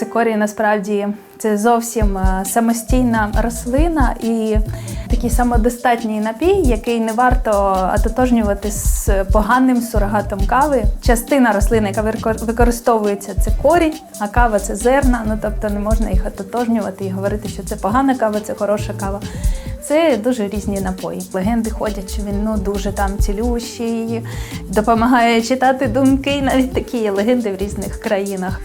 цикорій насправді це зовсім е, самостійна рослина і такий самодостатній напій, який не варто ототожнювати з поганим сурогатом кави. Частина рослини, яка використовується, це корінь, а кава це зерна. Ну тобто не можна їх ототожнювати і говорити, що це погана кава, це хороша кава. Це дуже різні напої. Легенди ходять, що він ну дуже там цілющий, допомагає читати думки. Навіть такі є легенди в різних країнах.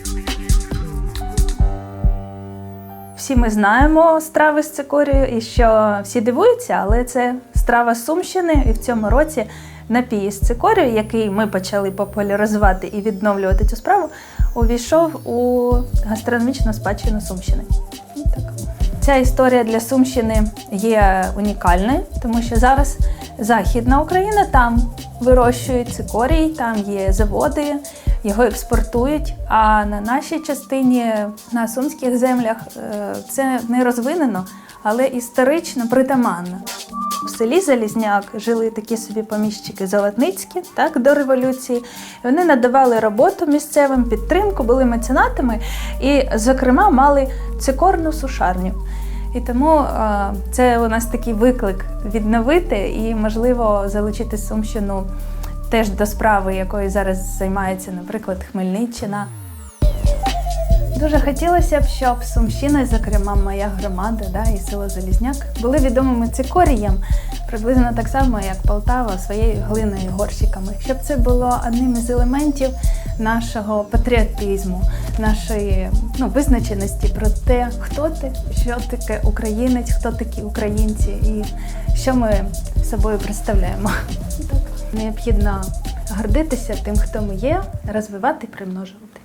Всі ми знаємо страви з цикорію, і що всі дивуються, але це страва Сумщини, і в цьому році напій з цикорію, який ми почали популяризувати і відновлювати цю справу, увійшов у гастрономічну спадщину Сумщини. Ну. Ця історія для Сумщини є унікальною, тому що зараз Західна Україна там вирощують цикорій, там є заводи, його експортують. А на нашій частині, на сумських землях, е, це не розвинено, але історично притаманно. В селі Залізняк жили такі собі поміщики Золотницькі, так, до революції. Вони надавали роботу місцевим, підтримку, були меценатами і, зокрема, мали цикорну сушарню. І тому е, це у нас такий виклик відновити і, можливо, залучити Сумщину теж до справи, якою зараз займається, наприклад, Хмельниччина. Дуже хотілося б, щоб Сумщина, зокрема, моя громада да, і село Залізняк, були відомими цикорієм, приблизно так само, як Полтава своєю глиною горщиками. Щоб це було одним із елементів нашого патріотизму, нашої ну, визначеності про те, хто ти, що таке українець, хто такі українці і що ми собою представляємо. Так. Необхідно гордитися тим, хто ми є, розвивати і примножувати.